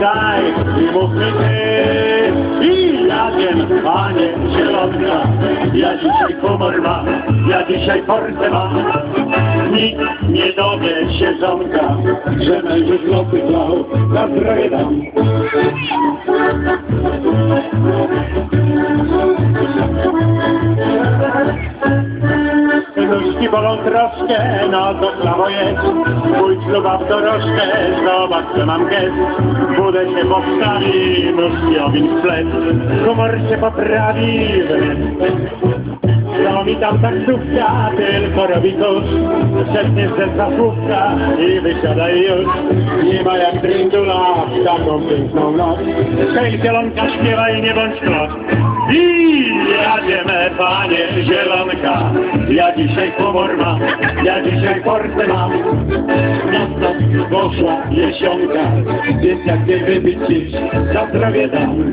Daj i mów mi ty I ja wiem, panie zielonka Ja dzisiaj humor mam Ja dzisiaj fortę mam. Nikt nie dowie się żonka Że mężu złoty klał Na zdrowie dam bolą troszkę, no to prawo jest. Mój śluba w dorożkę, zobacz co mam gest. Budę się powstawi, nóżki ogień w plec. Humor się poprawi, no mi tam taksówka, tylko robi tuż. Szepnie z słówka i wysiadaj już. Nie ma jak drindula w taką piękną noc. Hej, zielonka, śpiewaj, nie bądź klot. I panie zielonka. Ja dzisiaj humor mam, ja dzisiaj portę mam. Miasto poszła jesionka, więc jak nie wypić dziś, za zdrowie dam.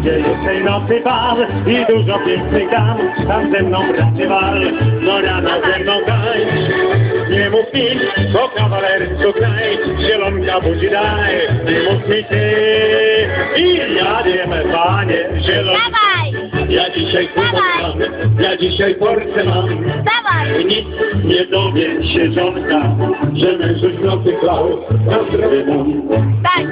Gdzie jest tej nocy bal i dużo pięknych dam, tam ze mną bracie wal, do rana ze mną tańcz. Nie mów mi, bo kawalercu kraj, zielonka budzi daj, nie mów mi ty. I jadziemy, panie zielonka. Dawaj! Ja dzisiaj mam, ja dzisiaj portę mam. Dawaj! Nic nie dowie się żonka, że mężuś nocy klał, na zdrowie dam. Tak!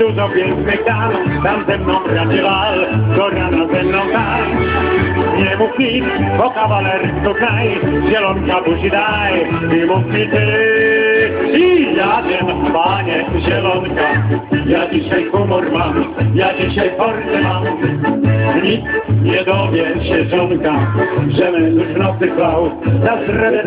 Dużo pięknych dam, tam ze mną bracie wal, do rana ze mną. Nie mów nic, bo kawalerstwo kraj, zielonka buzi daj, i mów mi ty. I jadę, panie zielonka, ja dzisiaj humor mam, ja dzisiaj fortę mam. Nic nie dowie się żonka, że mężuś w nocy klał, na zdrowie.